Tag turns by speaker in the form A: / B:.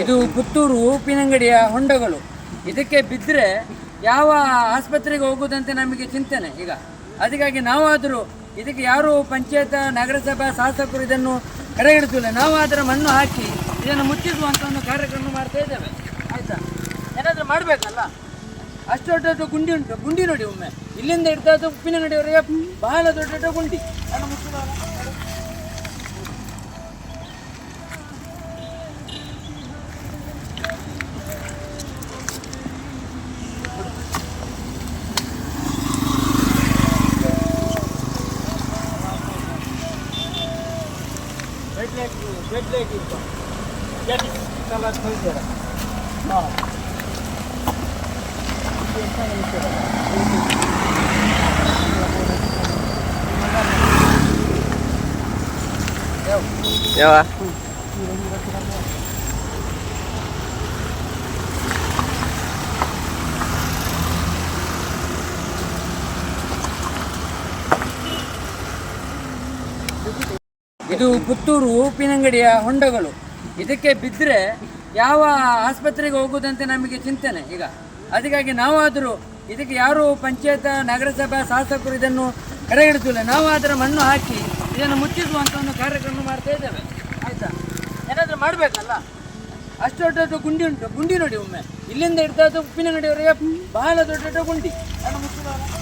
A: ಇದು ಪುತ್ತೂರು ಉಪ್ಪಿನಂಗಡಿಯ ಹೊಂಡಗಳು. ಇದಕ್ಕೆ ಬಿದ್ದರೆ ಯಾವ ಆಸ್ಪತ್ರೆಗೆ ಹೋಗುವುದಂತೆ ನಮಗೆ ಚಿಂತನೆ ಈಗ. ಅದಕ್ಕಾಗಿ ನಾವಾದರೂ ಇದಕ್ಕೆ ಯಾರು ಪಂಚಾಯತ್, ನಗರಸಭಾ ಶಾಸಕರು ಇದನ್ನು ಕಡೆಗಣಿಸಿಲ್ಲ ನಾವು ಅದರ ಮಣ್ಣು ಹಾಕಿ ಇದನ್ನು ಮುಚ್ಚಿಸುವಂಥ ಒಂದು ಕಾರ್ಯಕ್ರಮ ಮಾಡ್ತಾ ಇದ್ದೇವೆ. ಆಯಿತಾ? ಏನಾದರೂ ಮಾಡಬೇಕಲ್ಲ? ಅಷ್ಟು ದೊಡ್ಡ ದೊಡ್ಡ ಗುಂಡಿ ಉಂಟು. ಗುಂಡಿ ನೋಡಿ ಒಮ್ಮೆ. ಇಲ್ಲಿಂದ ಹಿಡ್ದು ಉಪ್ಪಿನಂಗಡಿಯವರೆಗೆ ಬಹಳ ದೊಡ್ಡ ದೊಡ್ಡ ಗುಂಡಿ. ಅದನ್ನು Şöyle
B: şöyle git bak. Gel bir kalan koy yere. Tamam. Yeah.
A: ಇದು ಪುತ್ತೂರು ಉಪ್ಪಿನಂಗಡಿಯ ಹೊಂಡಗಳು. ಇದಕ್ಕೆ ಬಿದ್ದರೆ ಯಾವ ಆಸ್ಪತ್ರೆಗೆ ಹೋಗುವುದಂತೆ ನಮಗೆ ಚಿಂತನೆ ಈಗ. ಅದಕ್ಕಾಗಿ ನಾವಾದರೂ ಇದಕ್ಕೆ ಯಾರು ಪಂಚಾಯತ, ನಗರಸಭಾ ಶಾಸಕರು ಇದನ್ನು ಕಡೆಗಣಿಸಿಲ್ಲ ನಾವು ಅದರ ಮಣ್ಣು ಹಾಕಿ ಇದನ್ನು ಮುಚ್ಚಿಸುವಂಥ ಒಂದು ಕಾರ್ಯಕ್ರಮ ಮಾಡ್ತಾ ಇದ್ದೇವೆ. ಆಯಿತಾ? ಏನಾದರೂ ಮಾಡಬೇಕಲ್ಲ? ಅಷ್ಟು ದೊಡ್ಡ ದೊಡ್ಡ ಗುಂಡಿ ಉಂಟು. ಗುಂಡಿ ನೋಡಿ ಒಮ್ಮೆ. ಇಲ್ಲಿಂದ ಹಿಡ್ದು ಉಪ್ಪಿನಂಗಡಿಯವರೆಗೆ ಬಹಳ ದೊಡ್ಡ ದೊಡ್ಡ ಗುಂಡಿ. ಅದನ್ನು